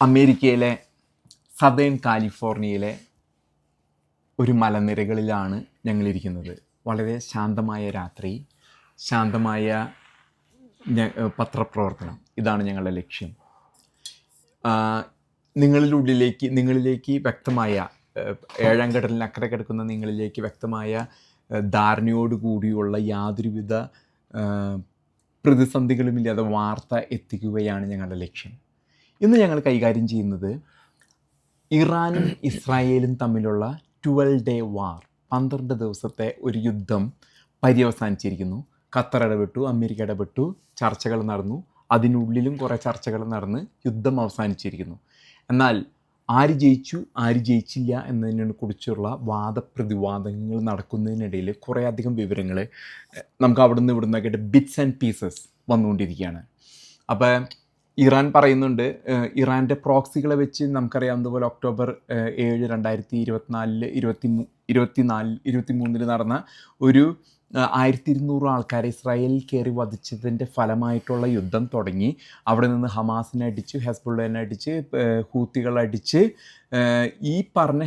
അമേരിക്കയിലെ സദേൺ കാലിഫോർണിയയിലെ ഒരു മലനിരകളിലാണ് ഞങ്ങളിരിക്കുന്നത്. വളരെ ശാന്തമായ രാത്രി ശാന്തമായ പത്രപ്രവർത്തനം. ഇതാണ് ഞങ്ങളുടെ ലക്ഷ്യം. നിങ്ങളിലുള്ളിലേക്ക് നിങ്ങളിലേക്ക് വ്യക്തമായ ഏഴാം കടലിന് അക്കരെ കിടക്കുന്ന നിങ്ങളിലേക്ക് വ്യക്തമായ ഏഹ്, ധാരണയോടുകൂടിയുള്ള യാതൊരുവിധ പ്രതിസന്ധികളുമില്ലാതെ വാർത്ത എത്തിക്കുകയാണ് ഞങ്ങളുടെ ലക്ഷ്യം. ഇന്ന് ഞങ്ങൾ കൈകാര്യം ചെയ്യുന്നത് ഇറാനും ഇസ്രായേലും തമ്മിലുള്ള ട്വൽവ് ഡേ വാർ പന്ത്രണ്ട് ദിവസത്തെ ഒരു യുദ്ധം പര്യവസാനിച്ചിരിക്കുന്നു. ഖത്തർ ഇടപെട്ടു അമേരിക്ക ഇടപെട്ടു ചർച്ചകൾ നടന്നു. അതിനുള്ളിലും കുറേ ചർച്ചകൾ നടന്ന് യുദ്ധം അവസാനിച്ചിരിക്കുന്നു. എന്നാൽ ആര് ജയിച്ചു ആര് ജയിച്ചില്ല എന്നതിനെ കുറിച്ചുള്ള വാദപ്രതിവാദങ്ങൾ നടക്കുന്നതിനിടയിൽ കുറേ അധികം വിവരങ്ങൾ നമുക്ക് അവിടെ നിന്ന് ബിറ്റ്സ് ആൻഡ് പീസസ് വന്നുകൊണ്ടിരിക്കുകയാണ്. അപ്പോൾ ഇറാൻ പറയുന്നുണ്ട് ഇറാന്റെ പ്രോക്സികളെ വെച്ച് നമുക്കറിയാവുന്ന പോലെ ഒക്ടോബർ ഏഴ് രണ്ടായിരത്തി ഇരുപത്തിനാലിൽ ഇരുപത്തി ഇരുപത്തി നാല് ഇരുപത്തി മൂന്നിൽ നടന്ന ഒരു ആയിരത്തി ഇരുന്നൂറ് ആൾക്കാരെ ഇസ്രായേലിൽ കയറി വധിച്ചതിന്റെ ഫലമായിട്ടുള്ള യുദ്ധം തുടങ്ങി. അവിടെ നിന്ന് ഹമാസിനെ അടിച്ച് ഹെസ്ബുള്ളനെ അടിച്ച് ഹൂത്തികളടിച്ച് ഈ പറഞ്ഞ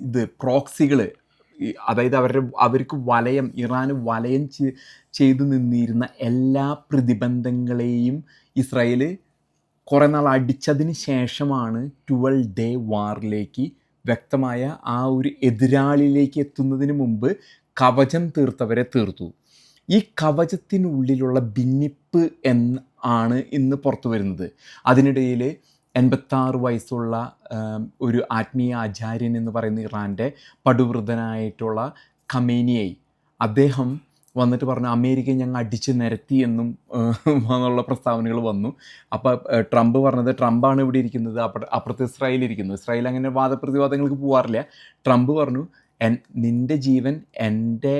ഇത് പ്രോക്സികൾ അതായത് അവരുടെ അവർക്ക് വലയം ഇറാൻ വലയം ചെയ്തു നിന്നിരുന്ന എല്ലാ പ്രതിബന്ധങ്ങളെയും ഇസ്രായേൽ കുറേ നാൾ അടിച്ചതിന് ശേഷമാണ് ട്വൽവ് ഡേ വാറിലേക്ക് വ്യക്തമായ ആ ഒരു എതിരാളിയിലേക്ക് എത്തുന്നതിന് മുമ്പ് കവചം തീർത്തവരെ തീർത്തു. ഈ കവചത്തിനുള്ളിലുള്ള ഭിന്നിപ്പ് എന്ന് ആണ് ഇന്ന് പുറത്തു വരുന്നത്. അതിനിടയിൽ എൺപത്താറ് വയസ്സുള്ള ഒരു ആത്മീയ ആചാര്യൻ എന്ന് പറയുന്ന ഇറാന്റെ പടുവൃതനായിട്ടുള്ള ഖമേനിയായി അദ്ദേഹം വന്നിട്ട് പറഞ്ഞു അമേരിക്ക ഞങ്ങൾ അടിച്ച് നിരത്തി എന്നും എന്നുള്ള പ്രസ്താവനകൾ വന്നു. അപ്പോൾ ട്രംപ് പറഞ്ഞത് ട്രംപാണ് ഇവിടെ ഇരിക്കുന്നത് അപ്പുറ അപ്പുറത്ത് ഇസ്രായേൽ ഇരിക്കുന്നു. ഇസ്രായേൽ അങ്ങനെ വാദപ്രതിവാദങ്ങൾക്ക് പോകാറില്ല ട്രംപ് പറഞ്ഞു എൻ നിന്റെ ജീവൻ എന്റെ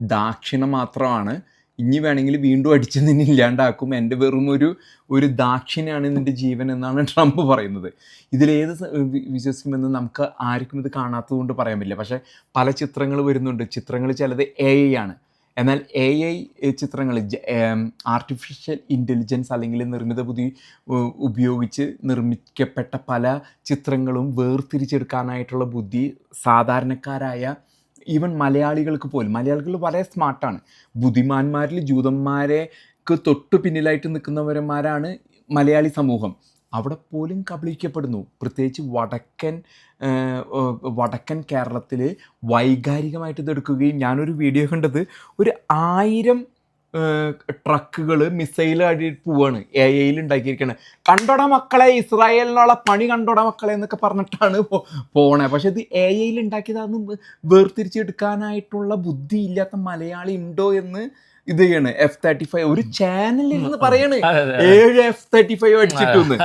ദാക്ഷിണ മാത്രമാണ്. ഇനി വേണമെങ്കിൽ വീണ്ടും അടിച്ച് നിന്നെ ഇല്ലാണ്ടാക്കും. എന്റെ വെറും ഒരു ഒരു ദാക്ഷിണ്യാണ് നിന്റെ ജീവൻ എന്നാണ് ട്രംപ് പറയുന്നത്. ഇതിലേത് വിശ്വസിക്കുമെന്ന് നമുക്ക് ആർക്കും ഇത് കാണാത്തതുകൊണ്ട് പറയാൻ പറ്റില്ല. പക്ഷേ പല ചിത്രങ്ങൾ വരുന്നുണ്ട്. ചിത്രങ്ങൾ ചിലത് എ ഐ ആണ്. എന്നാൽ എ ഐ ചിത്രങ്ങൾ ആർട്ടിഫിഷ്യൽ ഇന്റലിജൻസ് അല്ലെങ്കിൽ നിർമ്മിത ബുദ്ധി ഉപയോഗിച്ച് നിർമ്മിക്കപ്പെട്ട പല ചിത്രങ്ങളും വേർതിരിച്ചെടുക്കാനായിട്ടുള്ള ബുദ്ധി സാധാരണക്കാരായ ഈവൻ മലയാളികൾക്ക് പോലും മലയാളികൾ വളരെ സ്മാർട്ടാണ് ബുദ്ധിമാന്മാരിൽ ജൂതന്മാരെക്ക് തൊട്ടു പിന്നിലായിട്ട് നിൽക്കുന്നവരന്മാരാണ് മലയാളി സമൂഹം. അവിടെ പോലും കബളിക്കപ്പെടുന്നു. പ്രത്യേകിച്ച് വടക്കൻ വടക്കൻ കേരളത്തിൽ വൈകാരികമായിട്ട് ഇതെടുക്കുകയും ഞാനൊരു വീഡിയോ കണ്ടത് ഒരു ആയിരം ട്രക്കുകൾ മിസൈൽ അടി പോവാണ്. എ ഐയിൽ ഉണ്ടാക്കിയിരിക്കുന്നത് കണ്ടോട മക്കളെ ഇസ്രായേലിനുള്ള പണി കണ്ടോട മക്കളെ എന്നൊക്കെ പറഞ്ഞിട്ടാണ് പോണേ. പക്ഷെ ഇത് എ ഐയിൽ ഉണ്ടാക്കിയതാണെന്ന് വേർതിരിച്ചെടുക്കാനായിട്ടുള്ള ബുദ്ധി ഇല്ലാത്ത മലയാളി ഉണ്ടോ എന്ന് ഇത് ചെയ്യണ്. എഫ് തേർട്ടി ഫൈവ് ഒരു ചാനലിൽ നിന്ന് പറയണ്. ഏഴ് എഫ് തേർട്ടി ഫൈവ് അടിച്ചിട്ടൊന്ന്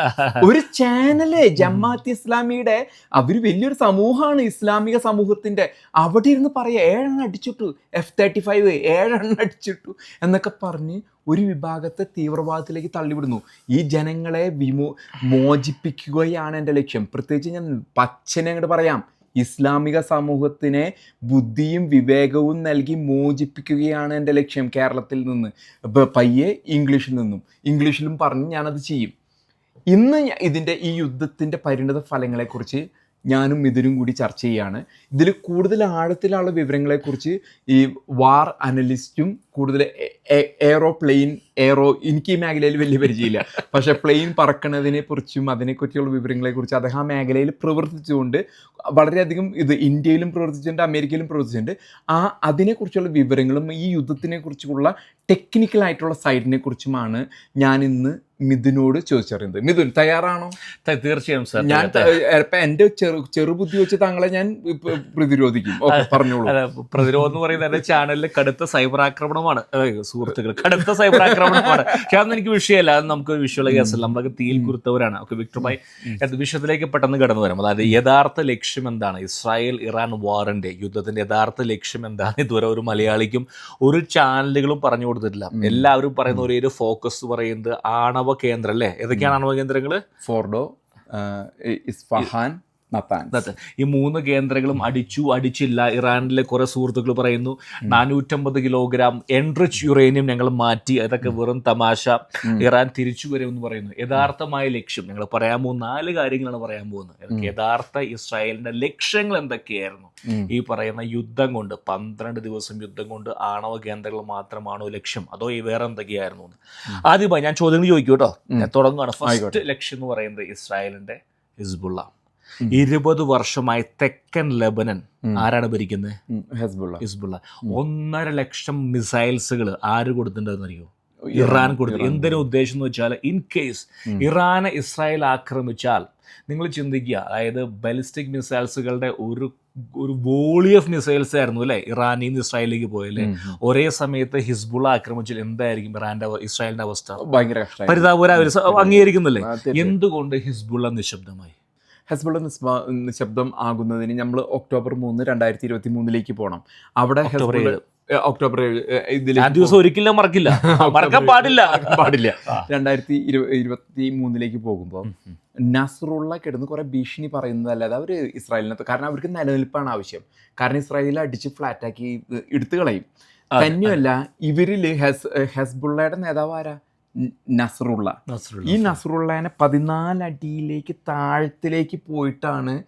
ഒരു ചാനൽ ജമാഅത്ത് ഇസ്ലാമിയുടെ അവർ വലിയൊരു സമൂഹമാണ് ഇസ്ലാമിക സമൂഹത്തിന്റെ. അവിടെ ഇരുന്ന് പറയാ ഏഴെണ്ണം അടിച്ചിട്ടു. എഫ് തേർട്ടി ഫൈവ് ഏഴെണ്ണം അടിച്ചിട്ടു എന്നൊക്കെ പറഞ്ഞ് ഒരു വിഭാഗത്തെ തീവ്രവാദത്തിലേക്ക് തള്ളിവിടുന്നു. ഈ ജനങ്ങളെ വിമോ മോചിപ്പിക്കുകയാണ് എന്റെ ലക്ഷ്യം. പ്രത്യേകിച്ച് ഞാൻ പച്ചനെ അങ്ങോട്ട് പറയാം. ഇസ്ലാമിക സമൂഹത്തിനെ ബുദ്ധിയും വിവേകവും നൽകി മോചിപ്പിക്കുകയാണ് എന്റെ ലക്ഷ്യം കേരളത്തിൽ നിന്ന്. പയ്യെ ഇംഗ്ലീഷിൽ നിന്നും. ഇംഗ്ലീഷിലും പറഞ്ഞ് ഞാനത് ചെയ്യും. ഇന്ന് ഇതിന്റെ ഈ യുദ്ധത്തിന്റെ പരിണിത ഫലങ്ങളെക്കുറിച്ച് ഞാനും ഇതിനും കൂടി ചർച്ച ചെയ്യുകയാണ് ഇതിൽ കൂടുതൽ ആഴത്തിലുള്ള വിവരങ്ങളെക്കുറിച്ച് ഈ വാർ അനലിസ്റ്റും കൂടുതൽ എയറോപ്ലെയിൻ എയറോ എനിക്ക് ഈ മേഖലയിൽ വലിയ പരിചയമില്ല. പക്ഷേ പ്ലെയിൻ പറക്കണതിനെ കുറിച്ചും അതിനെക്കുറിച്ചുള്ള കുറിച്ചും അദ്ദേഹം ആ മേഖലയിൽ പ്രവർത്തിച്ചുകൊണ്ട് വളരെയധികം ഇത് ഇന്ത്യയിലും പ്രവർത്തിച്ചിട്ടുണ്ട് അമേരിക്കയിലും പ്രവർത്തിച്ചിട്ടുണ്ട്. ആ അതിനെക്കുറിച്ചുള്ള വിവരങ്ങളും ഈ യുദ്ധത്തിനെ കുറിച്ചുള്ള ടെക്നിക്കലായിട്ടുള്ള സൈഡിനെ കുറിച്ചുമാണ് ഞാൻ ഇന്ന് മിഥുനോട് ചോദിച്ചറിയുന്നത്. മിഥുൻ തയ്യാറാണോ? തീർച്ചയായും സാർ ഞാൻ എന്റെ ചെറു ചെറുബുദ്ധി വെച്ച് താങ്കളെ ഞാൻ പ്രതിരോധിക്കും. പറഞ്ഞോളൂ. പ്രതിരോധം എന്ന് പറയുന്നത് ചാനലിൽ കടുത്ത സൈബർ ആക്രമണമാണ്. സുഹൃത്തുക്കൾ കടുത്ത സൈബർ ആക്രമണമാണ് പക്ഷെ അതൊന്നും എനിക്ക് വിഷയമല്ല. അത് നമുക്ക് വിഷ്വൽ കേസല്ല നമ്മളൊക്കെ തീയിൽ കുരുത്തവരാണ്. ഒക്കെ വിക്ടർഭായ് അത് വിഷയത്തിലേക്ക് പെട്ടെന്ന് കടന്നു വരാം അതായത് യഥാർത്ഥ ലക്ഷ്യം എന്താണ്? ഇസ്രായേൽ ഇറാൻ വാറിന്റെ യുദ്ധത്തിന്റെ യഥാർത്ഥ ലക്ഷ്യം എന്താണ്? ഇതുവരെ ഒരു മലയാളിക്കും ഒരു ചാനലുകളും പറഞ്ഞു കൊടുത്തിട്ടില്ല. എല്ലാവരും പറയുന്ന ഒരേ ഒരു ഫോക്കസ് പറയുന്നത് ആണവ കേന്ദ്രം അല്ലേ? ഏതൊക്കെയാണ് ആണവ കേന്ദ്രങ്ങൾ ഫോർഡോ ഇസ്ഫഹാൻ ഇന്നത്തെ ഈ മൂന്ന് കേന്ദ്രങ്ങളും അടിച്ചു അടിച്ചില്ല. ഇറാനിലെ കുറെ സുഹൃത്തുക്കൾ പറയുന്നു നാനൂറ്റമ്പത് കിലോഗ്രാം എൻറിച്ച് യുറേനിയം ഞങ്ങൾ മാറ്റി. അതൊക്കെ വെറും തമാശ. ഇറാൻ തിരിച്ചു വരുമെന്ന് പറയുന്നു. യഥാർത്ഥമായ ലക്ഷ്യം. ഞങ്ങൾ പറയാൻ പോകുന്ന നാല് കാര്യങ്ങളാണ് പറയാൻ പോകുന്നത്. യഥാർത്ഥ ഇസ്രായേലിന്റെ ലക്ഷ്യങ്ങൾ എന്തൊക്കെയായിരുന്നു. ഈ പറയുന്ന യുദ്ധം കൊണ്ട് പന്ത്രണ്ട് ദിവസം യുദ്ധം കൊണ്ട് ആണവ കേന്ദ്രങ്ങൾ മാത്രമാണോ ലക്ഷ്യം? അതോ ഈ വേറെ എന്തൊക്കെയായിരുന്നു? ആദ്യമായി ഞാൻ ചോദ്യങ്ങൾ ചോദിക്കൂട്ടോ കേട്ടോ. തുടങ്ങുകയാണ് ഫസ്റ്റ് ലക്ഷ്യം എന്ന് പറയുന്നത് ഇസ്രായേലിന്റെ ഹിസ്ബുള്ള. ഇരുപത് വർഷമായി തെക്കൻ ലെബനൻ ആരാണ് ഭരിക്കുന്നത്? ഹെസ്ബുള്ള. ഹിസ്ബുള്ള. ഒന്നര ലക്ഷം മിസൈൽസുകൾ ആര് കൊടുത്തിട്ടുണ്ടെന്ന് അറിയോ? ഇറാൻ കൊടുത്തു. എന്തിനു ഉദ്ദേശം എന്ന് വെച്ചാൽ ഇൻ കേസ് ഇറാനെ ഇസ്രായേൽ ആക്രമിച്ചാൽ നിങ്ങൾ ചിന്തിക്കുക അതായത് ബലിസ്റ്റിക് മിസൈൽസുകളുടെ ഒരു ഒരു വോളി ഓഫ് മിസൈൽസ് ആയിരുന്നു അല്ലേ? ഇറാനിൽ നിന്ന് ഇസ്രായേലിലേക്ക് പോയല്ലേ? ഒരേ സമയത്ത് ഹിസ്ബുള ആക്രമിച്ചാൽ എന്തായിരിക്കും ഇറാന്റെ ഇസ്രായേലിന്റെ അവസ്ഥ? ഭയങ്കര പരിതാപകര അംഗീകരിക്കുന്നില്ലേ. എന്തുകൊണ്ട് ഹിസ്ബുള്ള നിശബ്ദമായി? ഹെസ്ബുള്ള നിസ്ബ- നിശബ്ദം ആകുന്നതിന് നമ്മൾ ഒക്ടോബർ മൂന്ന് രണ്ടായിരത്തി ഇരുപത്തി മൂന്നിലേക്ക് പോകണം അവിടെ ഒക്ടോബർ ഹെസ്ബുള്ള ഏഴ്. ഒക്ടോബർ ആ ദിവസം ഒരിക്കലും മറക്കില്ല. മറക്കാൻ പാടില്ല. പാടില്ല. രണ്ടായിരത്തി ഇരു- ഇരുപത്തി മൂന്നിലേക്ക് പോകുമ്പോൾ നസറുള്ള കിടന്ന് കുറെ ഭീഷണി പറയുന്നതല്ലാതെ അവർ ഇസ്രായേലിനകത്ത് കാരണം അവർക്ക് നിലനിൽപ്പാണ് ആവശ്യം. കാരണം ഇസ്രായേലിൽ അടിച്ച് ഫ്ലാറ്റാക്കി എടുത്തു കളയും. തന്നെയല്ല ഇവരിൽ ഹെസ് ഹെസ്ബുള്ളയുടെ നേതാവ് ആരാ? നസറുള്ള. ഈ നസറുള്ളനെ പതിനാല് അടിയിലേക്ക് താഴത്തിലേക്ക് പോയിട്ടാണ്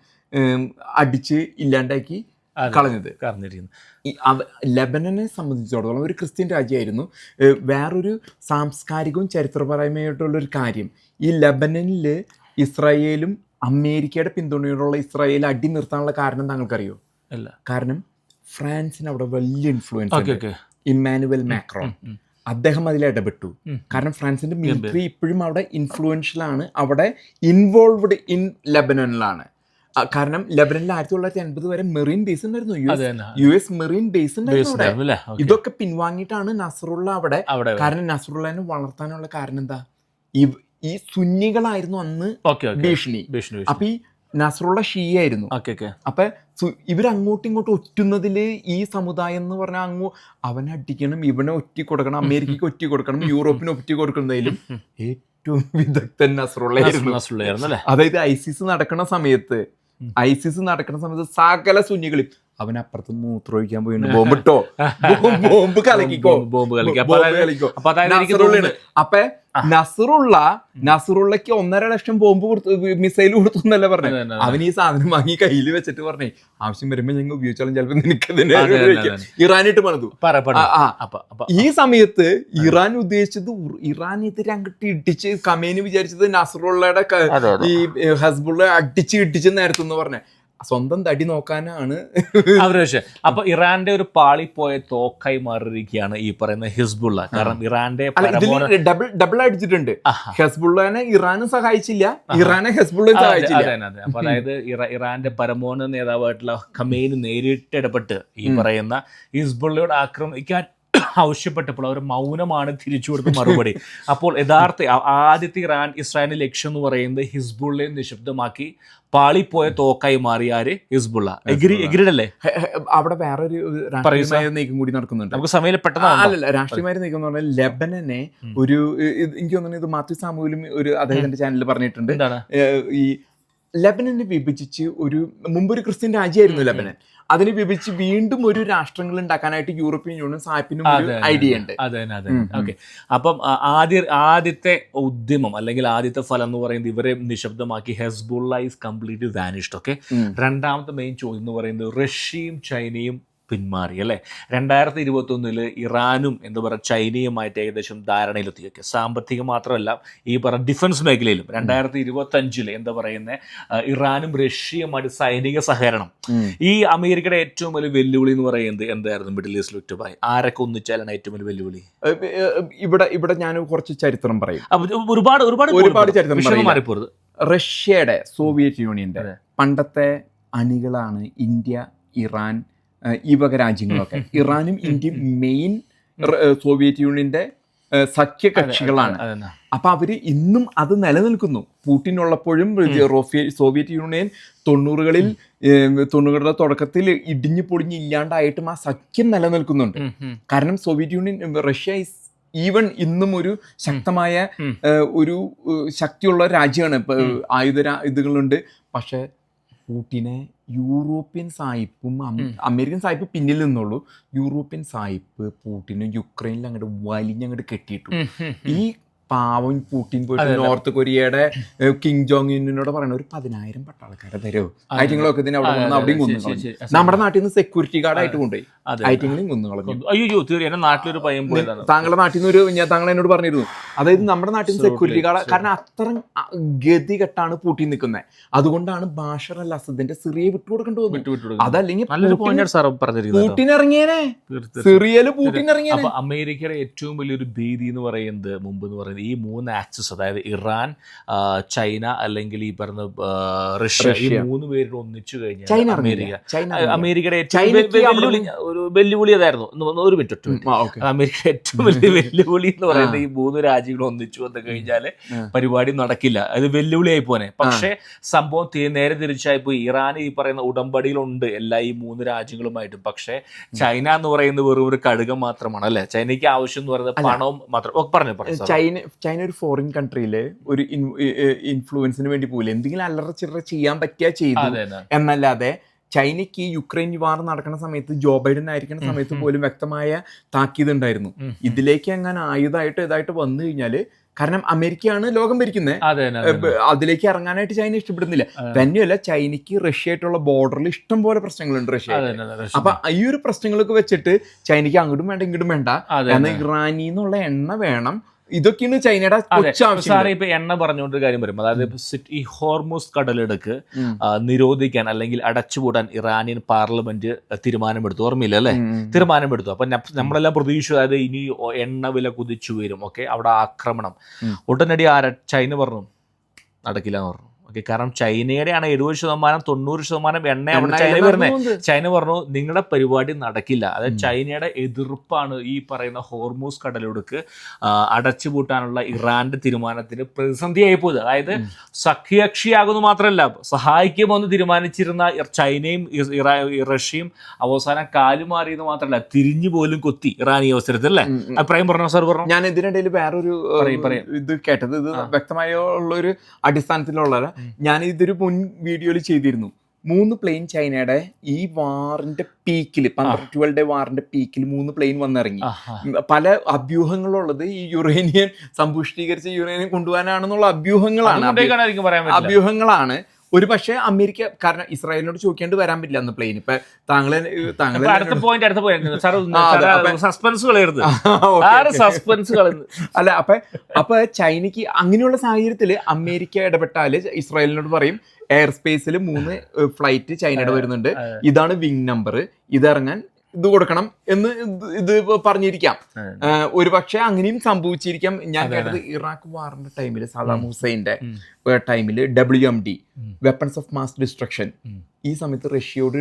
അടിച്ച് ഇല്ലാണ്ടാക്കി. കളഞ്ഞത്. ലബനനെ സംബന്ധിച്ചിടത്തോളം ഒരു ക്രിസ്ത്യൻ രാജ്യമായിരുന്നു. വേറൊരു സാംസ്കാരികവും ചരിത്രപരമായിട്ടുള്ള ഒരു കാര്യം. ഈ ലബനനിൽ ഇസ്രായേലും അമേരിക്കയുടെ പിന്തുണയോടുള്ള ഇസ്രായേൽ അടി നിർത്താനുള്ള കാരണം താങ്കൾക്കറിയോ? അല്ല. കാരണം ഫ്രാൻസിന് അവിടെ വലിയ ഇൻഫ്ലുവൻസ് ഇമ്മാനുവൽ മാക്രോൺ. അദ്ദേഹം അതിൽ ഇടപെട്ടു. കാരണം ഫ്രാൻസിന്റെ മിലിറ്ററി ഇപ്പോഴും അവിടെ ഇൻഫ്ലുവൻഷ്യൽ ആണ്. അവിടെ ഇൻവോൾവ്ഡ് ഇൻ ലെബനനിലാണ്. കാരണം ലെബനനിൽ ആയിരത്തി തൊള്ളായിരത്തി അൻപത് വരെ മെറീൻ ബേസ് ഉണ്ടായിരുന്നു. U S U S marine base ഉണ്ടായിരുന്നു. ഇതൊക്കെ പിൻവാങ്ങിയിട്ടാണ് നസറുള്ള അവിടെ കാരണം നസറുള്ളനെ വളർത്താനുള്ള കാരണം എന്താ? ഈ സുന്നികളായിരുന്നു അന്ന് ഭീഷണി. അപ്പൊ ഈ നസറുള്ള ഷീയായിരുന്നു. അപ്പൊ ഇവരങ്ങോട്ടും ഇങ്ങോട്ടും ഒറ്റുന്നതിൽ ഈ സമുദായം എന്ന് പറഞ്ഞാൽ അങ്ങോ അവനെ അടിക്കണം ഇവനെ ഒറ്റി കൊടുക്കണം അമേരിക്കയ്ക്ക് ഒറ്റി കൊടുക്കണം യൂറോപ്പിന് ഒറ്റി കൊടുക്കുന്നതിലും ഏറ്റവും വിദഗ്ധൻ നസറുള്ളയായിരുന്നു. അതായത് ഐസിസ് നടക്കുന്ന സമയത്ത് ഐസിസ് നടക്കുന്ന സമയത്ത് സകല സുന്നികളും അവൻ അപ്പുറത്ത് മൂത്രമൊഴിക്കാൻ പോയി ബോംബിട്ടോ? ബോംബ് കലക്കിക്കോ? ബോംബ് കലക്കിക്കോ. അപ്പൊ നസറുള്ള നസറുള്ളക്ക് ഒന്നര ലക്ഷം ബോംബ് കൊടുത്തു മിസൈൽ കൊടുത്തു എന്നല്ല പറഞ്ഞു. അവൻ ഈ സാധനം വാങ്ങി കയ്യിൽ വെച്ചിട്ട് പറഞ്ഞേ ആവശ്യം വരുമ്പോ ഞങ്ങൾ ഉപയോഗിച്ചാലും ചിലപ്പോ നിനക്ക് ഇറാനിട്ട് ഇറാനായിട്ട് പണിതു ഈ സമയത്ത് ഇറാൻ ഉദ്ദേശിച്ചത് ഇറാൻ എതിരെ അങ്ങോട്ട് ഇടിച്ച് കമേന് വിചാരിച്ചത് നസറുള്ളയുടെ. ഈ ഹസ്ബുള്ള അടിച്ച് ഇടിച്ച് നേരത്തെന്ന് പറഞ്ഞ. സ്വന്തം തടി നോക്കാനാണ്. അവരുടെ പക്ഷേ അപ്പൊ ഇറാന്റെ ഒരു പാളിപ്പോയ തോക്കായി മാറിയിരിക്കുകയാണ് ഈ പറയുന്ന ഹിസ്ബുള്ള. കാരണം ഇറാന്റെ ഡബിൾ ഡബിൾ അടിച്ചിട്ടുണ്ട്. ഹെസ്ബുള്ളനെ ഇറാനും സഹായിച്ചില്ല. ഇറാനെ ഹെസ്ബുള്ളയും സഹായിച്ചില്ല. അപ്പൊ അതായത് ഇറ- ഇറാന്റെ പരമോന്നത നേതാവായിട്ടുള്ള ഖമേന് നേരിട്ട് ഇടപെട്ട് ഈ പറയുന്ന ഹിസ്ബുള്ളയോട് ആക്രമിക്കാൻ ആവശ്യപ്പെട്ടപ്പോൾ അവർ മൗനമാണ് തിരിച്ചു കൊടുത്ത മറുപടി. അപ്പോൾ യഥാർത്ഥ ആദ്യത്തെ ഇറാൻ ഇസ്രായേലിന്റെ ലക്ഷ്യം എന്ന് പറയുന്നത് ഹിസ്ബുള്ളയെ നിശബ്ദമാക്കി പാളിപ്പോയ തോക്കായി മാറിയ ആര്? ഹിസ്ബുള്ള. എഗ്രി എഗ്രിഡല്ലേ? അവിടെ വേറൊരു രാഷ്ട്രീയമായ നീക്കം കൂടി നടക്കുന്നുണ്ട്. നമുക്ക് സമയം പെട്ടെന്ന് അല്ലല്ല രാഷ്ട്രീയമായ നീക്കം എന്ന് പറഞ്ഞാൽ ലെബനനെ ഒരു എനിക്ക് തോന്നുന്നു ഇത് മാത്യു സാമുവിലും ഒരു അദ്ദേഹത്തിന്റെ ചാനലിൽ പറഞ്ഞിട്ടുണ്ട്. ഈ ലെബനനെ വിഭജിച്ച് ഒരു മുമ്പ് ഒരു ക്രിസ്ത്യൻ രാജ്യമായിരുന്നു ലബനൻ. അതിനെ വിഭജിച്ച് വീണ്ടും ഒരു രാഷ്ട്രങ്ങൾ ഉണ്ടാക്കാനായിട്ട് യൂറോപ്യൻ യൂണിയൻ സാഹിപ്പിനും ഒരു ഐഡിയ ഉണ്ട്. അതെ അതെ ഓക്കെ. അപ്പം ആദ്യ ആദ്യത്തെ ഉദ്യമം അല്ലെങ്കിൽ ആദ്യത്തെ ഫലം എന്ന് പറയുന്നത് ഇവരെ നിശബ്ദമാക്കി Hezbollah is completely vanished okay? രണ്ടാമത്തെ മെയിൻ ചോദ്യം എന്ന് പറയുന്നത് റഷ്യയും ചൈനയും പിന്മാറി അല്ലേ? രണ്ടായിരത്തി ഇരുപത്തി ഒന്നിൽ ഇറാനും എന്താ പറയുക ചൈനയുമായിട്ട് ഏകദേശം ധാരണയിലെത്തിയൊക്കെ. സാമ്പത്തികം മാത്രമല്ല ഈ പറ ഡിഫൻസ് മേഖലയിലും രണ്ടായിരത്തി ഇരുപത്തി അഞ്ചിൽ എന്താ പറയുന്നത് ഇറാനും റഷ്യയുമായിട്ട് സൈനിക സഹകരണം. ഈ അമേരിക്കയുടെ ഏറ്റവും വലിയ വെല്ലുവിളി എന്ന് പറയുന്നത് എന്തായിരുന്നു? മിഡിൽ ഈസ്റ്റിൽ ഒറ്റപ്പായി ആരൊക്കെ ഒന്നിച്ചാലാണ് ഏറ്റവും വലിയ വെല്ലുവിളി? ഇവിടെ ഇവിടെ ഞാൻ കുറച്ച് ചരിത്രം പറയും. ഒരുപാട് ഒരുപാട് ഒരുപാട് ചരിത്രം. മാറിപ്പോരുത്. റഷ്യയുടെ സോവിയറ്റ് യൂണിയന്റെ പണ്ടത്തെ അണികളാണ് ഇന്ത്യ ഇറാൻ ഈ വക രാജ്യങ്ങളൊക്കെ ഇറാനും ഇന്ത്യയും മെയിൻ സോവിയറ്റ് യൂണിയന്റെ സഖ്യകക്ഷികളാണ്. അപ്പൊ അവർ ഇന്നും അത് നിലനിൽക്കുന്നു. പൂട്ടിൻ ഉള്ളപ്പോഴും സോവിയറ്റ് യൂണിയൻ തൊണ്ണൂറുകളിൽ തൊണ്ണൂറുകളുടെ തുടക്കത്തിൽ ഇടിഞ്ഞു പൊടിഞ്ഞ് ഇല്ലാണ്ടായിട്ടും ആ സഖ്യം നിലനിൽക്കുന്നുണ്ട്. കാരണം Soviet Union Russia is even ഇന്നും ഒരു ശക്തമായ ഒരു ശക്തിയുള്ള രാജ്യമാണ്. ആയുധ ഇതുകളുണ്ട്. പക്ഷെ പൂട്ടിനെ യൂറോപ്യൻ സായിപ്പും അമേരിക്കൻ സായിപ്പ് പിന്നിൽ നിന്നുള്ളൂ. യൂറോപ്യൻ സായിപ്പ് പൂട്ടിനും യുക്രൈനിൽ അങ്ങോട്ട് വലിഞ്ഞങ്ങോട്ട് കെട്ടിയിട്ടു. ഈ പാവം പൂട്ടിൻ പോയിട്ട് നോർത്ത് കൊറിയയുടെ കിങ് ജോങ് ഇന്നിനോട് പറയണ ഒരു പതിനായിരം പട്ടാളക്കാരെ തരുമോ ഐറ്റിങ്ങളൊക്കെ ഇതിനെ അവിടെ കൊണ്ടുവന്ന് അവിടെയും കൊന്നു കളഞ്ഞു. നമ്മുടെ നാട്ടിൽ നിന്ന് സെക്യൂരിറ്റി ഗാർഡ് ആയിട്ട് കൊണ്ടുപോയി. ഐറ്റിങ്ങളെയും കൊന്നു കളഞ്ഞു അയ്യോ തീർച്ചയായും എന്റെ നാട്ടിലൊരു പയ്യൻ പോയതാണ്. താങ്കളുടെ നാട്ടിൽ നിന്ന് ഒരു ഞാൻ താങ്കൾ എന്നോട് പറഞ്ഞിരുന്നു. അതായത് നമ്മുടെ നാട്ടിൽ നിന്ന് സെക്യൂരിറ്റി ഗാർഡ് കാരണം അത്ര ഗതി കെട്ടാണ് പൂട്ടി നിൽക്കുന്നത് അതുകൊണ്ടാണ് ബാഷർ അൽ അസദിന്റെ സിറിയെ വിട്ടുകൊടുക്കേണ്ടി വന്നു അതല്ലെങ്കിൽ നല്ലൊരു പൂട്ടിൻ- പോയിന്റ് സാർ പറഞ്ഞിരിക്കുന്നത്. പൂട്ടിൻ ഇറങ്ങിയേനെ. സിറിയയിൽ പൂട്ടിൻ ഇറങ്ങിയേനെ. അപ്പൊ അമേരിക്കയുടെ ഏറ്റവും വലിയൊരു ഭീതി എന്ന് പറയുന്നത് മുമ്പ് എന്ന് പറയുന്നത് ഈ മൂന്ന് ആക്സസ് അതായത് ഇറാൻ ചൈന അല്ലെങ്കിൽ ഈ പറഞ്ഞ റഷ്യ ഈ മൂന്ന് പേരിൽ ഒന്നിച്ചു കഴിഞ്ഞാൽ അമേരിക്ക. അമേരിക്കയുടെ ഒരു വെല്ലുവിളി അതായിരുന്നു. ഒരു മിനിറ്റ് ഒറ്റ മിനിറ്റ്. ആ, അമേരിക്ക ഏറ്റവും വലിയ വെല്ലുവിളി എന്ന് പറയുന്നത് ഈ മൂന്ന് രാജ്യങ്ങൾ ഒന്നിച്ചു വന്നു കഴിഞ്ഞാൽ പരിപാടി നടക്കില്ല. അത് വെല്ലുവിളിയായി പോനെ പക്ഷേ സംഭവം നേരെ തിരിച്ചായി പോയി. ഇറാൻ ഈ പറയുന്ന ഉടമ്പടിയിലുണ്ട് എല്ലാ ഈ മൂന്ന് രാജ്യങ്ങളുമായിട്ടും. പക്ഷേ ചൈന എന്ന് പറയുന്നത് വെറും ഒരു കടുകം മാത്രമാണ് അല്ലെ? ചൈനയ്ക്ക് ആവശ്യം എന്ന് പറയുന്നത് പണവും മാത്രം. പറഞ്ഞു പറഞ്ഞു ചൈന ചൈന ഒരു ഫോറിൻ കൺട്രിയിലെ ഒരു ഇൻഫ്ലുവൻസിന് വേണ്ടി പോകില്ല എന്തെങ്കിലും അല്ലറ ചില്ലറ ചെയ്യാൻ പറ്റിയ ചെയ്തു. എന്നല്ലാതെ ചൈനയ്ക്ക് ഈ യുക്രൈൻ വാർ നടക്കുന്ന സമയത്ത് ജോ ബൈഡൻ ആയിരിക്കുന്ന സമയത്ത് പോലും വ്യക്തമായ താക്കീത് ഉണ്ടായിരുന്നു. ഇതിലേക്ക് അങ്ങനെ ആയുധമായിട്ട് ഇതായിട്ട് വന്നു കഴിഞ്ഞാൽ കാരണം അമേരിക്കയാണ് ലോകം ഭരിക്കുന്നത് അതെ അതെ, അതെ. അതിലേക്ക് ഇറങ്ങാനായിട്ട് ചൈന ഇഷ്ടപ്പെടുന്നില്ല. തന്നെയല്ല ചൈനയ്ക്ക് റഷ്യ ആയിട്ടുള്ള ബോർഡറിൽ ഇഷ്ടം പോലെ പ്രശ്നങ്ങളുണ്ട് റഷ്യ. അപ്പൊ ഈ ഒരു പ്രശ്നങ്ങളൊക്കെ വെച്ചിട്ട് ചൈനയ്ക്ക് അങ്ങോട്ടും വേണ്ട ഇങ്ങോട്ടും വേണ്ട. എന്ന ഇറാനിന്നുള്ള ഇറാനിൽ നിന്നുള്ള എണ്ണ വേണം ഇതൊക്കെയാണ് ചൈനയുടെ സാറേ ഇപ്പൊ എണ്ണ പറഞ്ഞുകൊണ്ട് കാര്യം വരും. അതായത് ഈ ഹോർമോസ് കടലെടുക്ക് നിരോധിക്കാൻ അല്ലെങ്കിൽ അടച്ചുപൂട്ടാൻ ഇറാനിയൻ പാർലമെന്റ് തീരുമാനമെടുത്തു. ഓർമ്മയില്ല അല്ലെ? തീരുമാനമെടുത്തു. അപ്പൊ നമ്മളെല്ലാം പ്രതീക്ഷ അതായത് ഇനി എണ്ണ വില കുതിച്ചു വരും. ഓക്കെ? അവിടെ ആക്രമണം. ഉടനടി ആര ചൈന പറഞ്ഞു നടക്കില്ല എന്ന് പറഞ്ഞു. ഓക്കെ കാരണം ചൈനയുടെയാണ് എഴുപത് ശതമാനം തൊണ്ണൂറ് ശതമാനം എണ്ണ അവിടെ ചൈന വരുന്നത് ചൈന പറഞ്ഞു നിങ്ങളുടെ പരിപാടി നടക്കില്ല. അതായത് ചൈനയുടെ എതിർപ്പാണ് ഈ പറയുന്ന ഹോർമൂസ് കടലൊടുക്ക് അടച്ചുപൂട്ടാനുള്ള ഇറാന്റെ തീരുമാനത്തിന് പ്രതിസന്ധിയായി പോയത്. അതായത് സഖ്യകക്ഷിയാകുന്നു മാത്രമല്ല സഹായിക്കുമെന്ന് തീരുമാനിച്ചിരുന്ന ചൈനയും റഷ്യയും അവസാനം കാലുമാറിയെന്ന് മാത്രമല്ല തിരിഞ്ഞു പോലും കൊത്തി ഇറാൻ ഈ അവസരത്തിൽ അല്ലേ? അഭിപ്രായം പറഞ്ഞു സാർ പറഞ്ഞു? ഞാൻ ഇതിനിടയിൽ വേറൊരു. ഇത് കേട്ടത് ഇത് വ്യക്തമായ ഉള്ള ഒരു അടിസ്ഥാനത്തിലുള്ള ഞാൻ ഇതൊരു മുൻ വീഡിയോയിൽ ചെയ്തിരുന്നു. മൂന്ന് പ്ലെയിൻ ചൈനയുടെ ഈ വാറിന്റെ പീക്കിൽ പന്ത്രണ്ട് ട്വൽവ് ഡേ വാറിന്റെ പീക്കിൽ മൂന്ന് പ്ലെയിൻ വന്നിറങ്ങി. പല അഭ്യൂഹങ്ങളുള്ളത് ഈ യുറേനിയൻ സമ്പുഷ്ടീകരിച്ച യുറേനിയൻ കൊണ്ടുപോകാനാണെന്നുള്ള അഭ്യൂഹങ്ങളാണ്. അഭ്യൂ- ഒരു പക്ഷേ അമേരിക്ക കാരണം ഇസ്രായേലിനോട് ചോദിക്കേണ്ടി വരാൻ പറ്റില്ല അന്ന് പ്ലെയിൻ ഇപ്പൊ താങ്കളെ അപ്പൊ അടുത്ത പോയിന്റ് അടുത്ത പോയിന്റ് സാർ സസ്പെൻസ് കളയരുത്. സസ്പെൻസ് അല്ല അപ്പൊ അപ്പൊ ചൈനക്ക് അങ്ങനെയുള്ള സാഹചര്യത്തിൽ അമേരിക്ക ഇടപെട്ടാൽ ഇസ്രായേലിനോട് പറയും എയർ സ്പേസിൽ മൂന്ന് ഫ്ലൈറ്റ് ചൈനയുടെ വരുന്നുണ്ട്. ഇതാണ് വിങ് നമ്പർ ഇതിറങ്ങാൻ ഇത് കൊടുക്കണം എന്ന് ഇത് പറഞ്ഞിരിക്കാം. ഒരു പക്ഷെ അങ്ങനെയും സംഭവിച്ചിരിക്കാം. ഞാൻ കേട്ടത് ഇറാഖ് വാറിന്റെ ടൈമിൽ സദാം ഹുസൈന്റെ ടൈമിൽ W M D weapons of mass destruction ഈ സമയത്ത് റഷ്യയോട്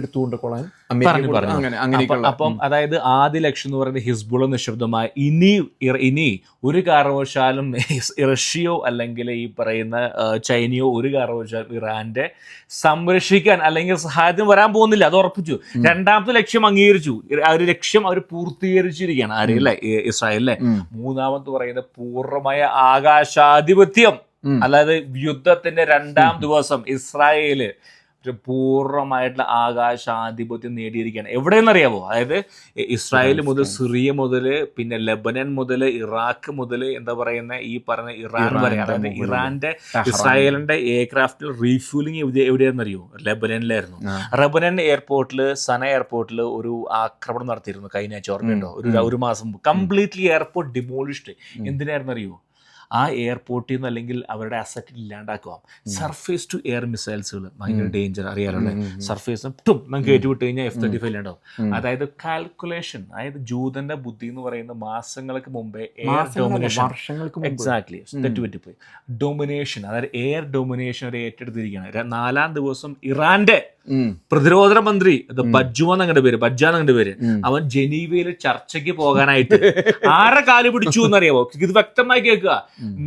അമേരിക്ക പറഞ്ഞു, അങ്ങനെ അങ്ങനെയൊക്കെയുള്ള അപ്പം അതായത് ആദ്യ ലക്ഷ്യം എന്ന് പറയുന്നത് ഹിസ്ബുള നിശബ്ദമായ. ഇനി ഇനി ഒരു കാരണവശാലും റഷ്യയോ അല്ലെങ്കിൽ ഈ പറയുന്ന ചൈനയോ ഒരു കാരണവശാലും ഇറാന്റെ സംരക്ഷിക്കാൻ അല്ലെങ്കിൽ സഹായത്തിന് വരാൻ പോകുന്നില്ല. അത് ഉറപ്പിച്ചു. രണ്ടാമത്തെ ലക്ഷ്യം അംഗീകരിച്ചു. ആ ഒരു ലക്ഷ്യം അവർ പൂർത്തീകരിച്ചിരിക്കുകയാണ്. ആരെയല്ലേ ഈ- ഇസ്രായേലിലെ ഉം. മൂന്നാമത് പറയുന്നത് പൂർണമായ ആകാശാധിപത്യം. അതായത് യുദ്ധത്തിന്റെ രണ്ടാം ദിവസം ഇസ്രായേൽ പൂർണമായിട്ടുള്ള ആകാശാധിപത്യം നേടിയിരിക്കുകയാണ്. എവിടെയെന്നറിയാമോ അതായത് ഇസ്രായേൽ മുതൽ സിറിയ മുതൽ പിന്നെ ലെബനൻ മുതൽ ഇറാഖ് മുതൽ എന്താ പറയുന്ന ഈ പറയുന്ന ഇറാൻ വരെ ഇറാന്റെ അതായത് ഇറാന്റെ ഇസ്രായേലിന്റെ എയർക്രാഫ്റ്റിൽ റീഫ്യൂലിംഗ് എവിടെ എവിടെയാണെന്നറിയോ? ലെബനനിലായിരുന്നു. ലെബനൻ റബനൻ എയർപോർട്ടിൽ സന എയർപോർട്ടിൽ ഒരു ആക്രമണം നടത്തിയിരുന്നു കഴിഞ്ഞ ചോർമ്മയുണ്ടോ ഒരു ഒരു മാസം കംപ്ലീറ്റ്ലി എയർപോർട്ട് ഡിമോളിഷ്ഡ് എന്തിനായിരുന്നു അറിയോ ആ എയർപോർട്ടിൽ നിന്ന് അല്ലെങ്കിൽ അവരുടെ അസറ്റിൽ ഇല്ലാണ്ടാക്കുക സർഫേസ് ടു എയർ മിസൈൽസുകൾ ഭയങ്കര ഡേഞ്ചർ അറിയാലോ സർഫേസ് ടും നമുക്ക് ഏറ്റുവിട്ട് കഴിഞ്ഞാൽ എഫ് തേർട്ടി ഫൈവ് ഉണ്ടാവും. അതായത് കാൽക്കുലേഷൻ അതായത് ജൂതന്റെ ബുദ്ധി എന്ന് പറയുന്ന മാസങ്ങൾക്ക് മുമ്പേ എയർ ഡൊമിനേഷൻ എക്സാക്ട്ലി തെറ്റുപറ്റിപ്പോയി ഡൊമിനേഷൻ അതായത് എയർ ഡൊമിനേഷൻ അവർ ഏറ്റെടുത്തിരിക്കുകയാണ്. നാലാം ദിവസം ഇറാന്റെ. പ്രതിരോധ മന്ത്രി ബജ്ജു എന്നങ്ങടെ പേര് ബജ്ജ എന്നങ്ങടെ പേര്. അവൻ ജനീവയിൽ ചർച്ചയ്ക്ക് പോകാനായിട്ട് ആരെ കാൽ പിടിച്ചു എന്നറിയാമോ ഇത് വ്യക്തമായി കേൾക്കുക.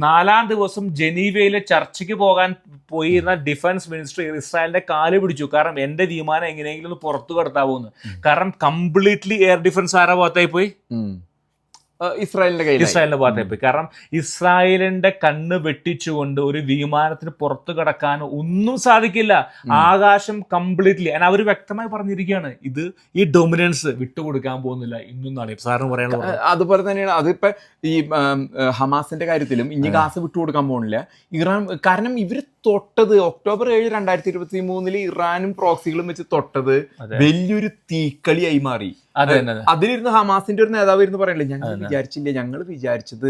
നാലാം ദിവസം ജനീവയിൽ ചർച്ചയ്ക്ക് പോകാൻ പോയിരുന്ന ഡിഫൻസ് മിനിസ്റ്റർ ഇസ്രായേലിന്റെ കാൽ പിടിച്ചു. കാരണം എന്റെ തീരുമാനം എങ്ങനെയെങ്കിലും ഒന്ന് പുറത്തു കടത്താവൂന്ന്. കാരണം കംപ്ലീറ്റ്ലി എയർ ഡിഫൻസ് ആരാ ഭാഗത്തായി പോയി? ഇസ്രായേലിന്റെ കയ്യിൽ ഇസ്രായേലിന്റെ ഭാഗത്തേക്ക് പോയി കാരണം ഇസ്രായേലിന്റെ കണ്ണ് വെട്ടിച്ചുകൊണ്ട് ഒരു വിമാനത്തിന് പുറത്തു കടക്കാൻ ഒന്നും സാധിക്കില്ല. ആകാശം കംപ്ലീറ്റ്ലി അവർ വ്യക്തമായി പറഞ്ഞിരിക്കുകയാണ് ഇത് ഈ ഡൊമിനൻസ് വിട്ടുകൊടുക്കാൻ പോകുന്നില്ല ഇന്നൊന്നാണ്. സാറിന് പറയാനുള്ള അതുപോലെ തന്നെയാണ് അതിപ്പോ ഈ ഹമാസിന്റെ കാര്യത്തിലും ഇനി ഗാസ വിട്ടുകൊടുക്കാൻ പോകുന്നില്ല. ഇറാൻ കാരണം ഇവർ തൊട്ടത് ഒക്ടോബർ ഏഴ് രണ്ടായിരത്തി ഇരുപത്തി മൂന്നിൽ ഇറാനും പ്രോക്സികളും വെച്ച് തൊട്ടത് വലിയൊരു തീക്കളിയായി മാറി. അതിലിരുന്ന് ഹമാസിന്റെ ഒരു നേതാവ് ഇരുന്ന് പറയണില്ലേ? ഞങ്ങൾ വിചാരിച്ചില്ല? ഞങ്ങൾ വിചാരിച്ചത്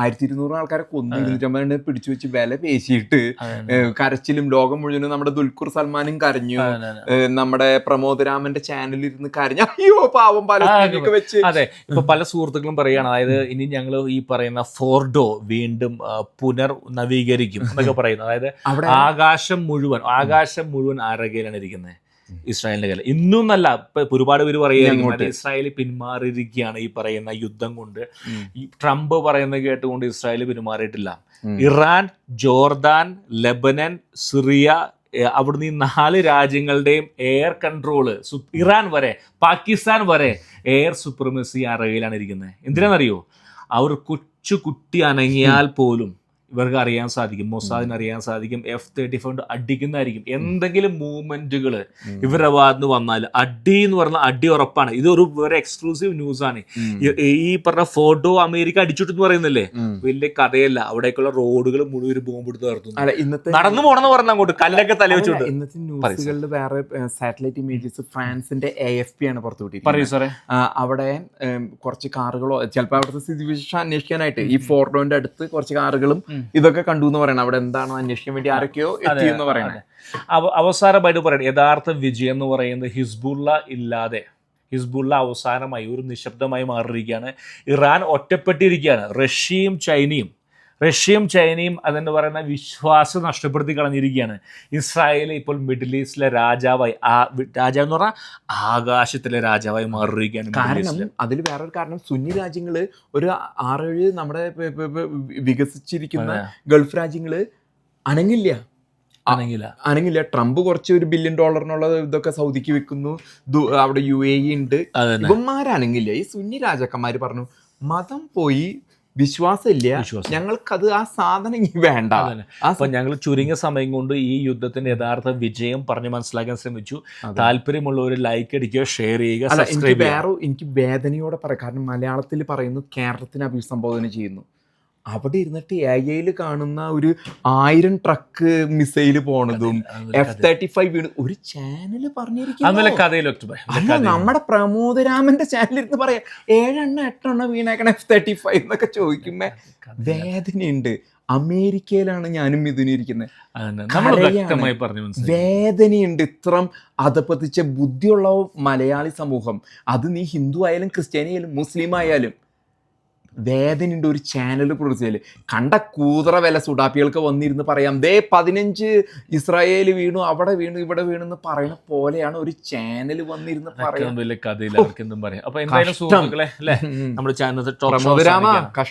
ആയിരത്തി ഇരുന്നൂറ് ആൾക്കാരെ കൊന്നു ഇരുന്നൂറ്റമ്പത് പിടിച്ചു വെച്ച് വില പേശിയിട്ട് കരച്ചിലും ലോകം മുഴുവനും നമ്മുടെ ദുൽഖുർ സൽമാനും കരഞ്ഞു. നമ്മുടെ പ്രമോദ് രാമന്റെ ചാനലിൽ ഇരുന്ന് കരഞ്ഞു. അയ്യോ പാവം പലസ്തീനൊക്കെ വെച്ച്. അതെ. ഇപ്പൊ പല സുഹൃത്തുക്കളും പറയുകയാണ് അതായത് ഇനി ഞങ്ങൾ ഈ പറയുന്ന ഫോർഡോ വീണ്ടും പുനർ നവീകരിക്കും എന്നൊക്കെ പറയുന്നു അതായത് ആകാശം മുഴുവൻ ആകാശം മുഴുവൻ ആരോഗ്യയിലാണ് ഇരിക്കുന്നത്? ഇസ്രായേലിന്റെ കയ്യിൽ ഇന്നും നല്ല ഇപ്പൊ ഒരുപാട് പേര് പറയുക ഇസ്രായേൽ പിന്മാറിയിരിക്കുകയാണ് ഈ പറയുന്ന യുദ്ധം കൊണ്ട്. ട്രംപ് പറയുന്നത് കേട്ടുകൊണ്ട് ഇസ്രായേൽ പിന്മാറിയിട്ടില്ല. ഇറാൻ ജോർദാൻ ലെബനൻ സിറിയ അവിടുന്ന് ഈ നാല് രാജ്യങ്ങളുടെയും എയർ കൺട്രോൾ ഇറാൻ വരെ പാകിസ്ഥാൻ വരെ എയർ സുപ്രമസി അറകയിലാണ് ഇരിക്കുന്നത്. എന്തിനാണെന്നറിയോ അവർ കൊച്ചു കുട്ടി അനങ്ങിയാൽ പോലും ഇവർക്ക് അറിയാൻ സാധിക്കും മൊസാദിന് അറിയാൻ സാധിക്കും എഫ് തേർട്ടി ഫൈവ് അടിക്കുന്നതായിരിക്കും. എന്തെങ്കിലും മൂവ്മെന്റുകൾ ഇവരുടെ ഭാഗത്ത് വന്നാൽ അടി എന്ന് പറഞ്ഞാൽ അടി ഉറപ്പാണ്. ഇത് ഒരു വേറെ എക്സ്ക്ലൂസീവ് ന്യൂസ് ആണ്. ഈ- പറഞ്ഞ ഫോട്ടോ അമേരിക്ക അടിച്ചിട്ടെന്ന് പറയുന്നില്ലേ. വലിയ കഥയല്ല. അവിടേക്കുള്ള റോഡുകൾ മുഴുവൻ ബോംബ് എടുത്ത് നടത്തുന്നു നടന്നു പോണെന്ന് പറഞ്ഞ അങ്ങോട്ട് കല്ലൊക്കെ തല അല്ല, വെച്ചോണ്ട് ഇന്നത്തെ ന്യൂസുകളിൽ വേറെ സാറ്റലൈറ്റ് ഇമേജസ് ഫ്രാൻസിന്റെ എ എഫ് പി ആണ് പുറത്തു പറയൂ വിട്ടിരിക്കുന്നത് സാറേ അവിടെ കുറച്ച് കാറുകളോ ചിലപ്പോൾ അവിടുത്തെ സ്ഥിതിവിശേഷം അന്വേഷിക്കാനായിട്ട് ഈ ഫോർഡോന്റെ അടുത്ത് കുറച്ച് കാറുകളും. ഇതൊക്കെ കണ്ടു എന്ന് പറയണം. അവിടെ എന്താണോ അന്വേഷിക്കാൻ വേണ്ടി ആരൊക്കെയോ എത്തി എന്ന് പറയണേ. അവ- അവസാനമായിട്ട് പറയണം യഥാർത്ഥ വിജയം എന്ന് പറയുന്നത് ഹിസ്ബുള്ള ഇല്ലാതെ ഹിസ്ബുള്ള അവസാനമായി ഒരു നിശബ്ദമായി മാറിയിരിക്കുകയാണ്. ഇറാൻ ഒറ്റപ്പെട്ടിരിക്കുകയാണ്. റഷ്യയും ചൈനയും റഷ്യയും ചൈനയും അതെന്ന് പറയുന്ന വിശ്വാസം നഷ്ടപ്പെടുത്തി കളഞ്ഞിരിക്കുകയാണ്. ഇസ്രായേൽ ഇപ്പോൾ മിഡിൽ ഈസ്റ്റിലെ രാജാവായി ആ രാജാവ് എന്ന് പറഞ്ഞാൽ ആകാശത്തിലെ രാജാവായി മാറിയിരിക്കുകയാണ് കാരണം. അതിൽ വേറൊരു കാരണം സുന്നി രാജ്യങ്ങൾ ഒരു ആറേഴ് നമ്മുടെ വികസിച്ചിരിക്കുന്ന. ഗൾഫ് രാജ്യങ്ങൾ അനങ്ങില്ല. അനങ്ങില്ല. അനങ്ങില്ല. ട്രംപ് കുറച്ച് ഒരു ബില്യൺ ഡോളറിനുള്ള ഇതൊക്കെ സൗദിക്ക് വെക്കുന്നു അവിടെ യു എ ഇ ഉണ്ട്. തന്നെ. ഈ സുന്നി രാജാക്കന്മാർ പറഞ്ഞു മതം പോയി വിശ്വാസമില്ല. വിശ്വാസം. ഞങ്ങൾക്കത് ആ സാധനം ഇനി വേണ്ട. ആ അപ്പൊ ഞങ്ങൾ ചുരുങ്ങിയ സമയം കൊണ്ട് ഈ യുദ്ധത്തിന്റെ യഥാർത്ഥ വിജയം പറഞ്ഞ് മനസ്സിലാക്കാൻ ശ്രമിച്ചു. താല്പര്യമുള്ള ഒരു ലൈക്ക് അടിക്കുക ഷെയർ ചെയ്യുക അല്ല എനിക്ക് സബ്സ്ക്രൈബ് ചെയ്യുക. വേറെ എനിക്ക് വേദനയോടെ പറയാം. കാരണം മലയാളത്തിൽ പറയുന്നു കേരളത്തിനെ അഭിസംബോധന ചെയ്യുന്നു. അവിടെ ഇരുന്നിട്ട് എ ഐയിൽ കാണുന്ന ഒരു ആയിരം ട്രക്ക് മിസൈൽ പോണതും എഫ് തേർട്ടി ഫൈവ് വീണ് ഒരു ചാനൽ പറഞ്ഞിരിക്കും പറഞ്ഞിരിക്കുന്നു നമ്മുടെ പ്രമോദരാമന്റെ ചാനൽ ഇരുന്ന് പറയാം ഏഴെണ്ണ എട്ടെണ്ണ വീണേക്കണം എഫ് തേർട്ടി ഫൈവ് എന്നൊക്കെ ചോദിക്കുമ്പോ വേദനയുണ്ട്. അമേരിക്കയിലാണ് ഞാനും മനസ്സിലായി. വേദനയുണ്ട്. ഇത്രം അധപ്പതിച്ച ബുദ്ധിയുള്ള മലയാളി സമൂഹം. അത് നീ ഹിന്ദു ആയാലും ക്രിസ്ത്യാനി ആയാലും മുസ്ലിം ആയാലും വേദനയുണ്ട് ഒരു ചാനൽ പ്രൊഡ്യൂസ് ചെയ്യൽ. കണ്ട കൂതറ വില സുഡാപ്പികൾക്ക് വന്നിരുന്ന് പറയാം ദേ പതിനഞ്ച് ഇസ്രായേൽ വീണു അവിടെ വീണു ഇവിടെ വീണു എന്ന് പറയുന്ന പോലെയാണ് ഒരു ചാനൽ വന്നിരുന്ന് പറയാം. കഥയിൽ അവർക്ക് എന്തും പറയാം. അപ്പൊ എന്തായാലും. സുഹൃത്തുക്കളെ. നമ്മുടെ ചാനൽ കഷ്ടം.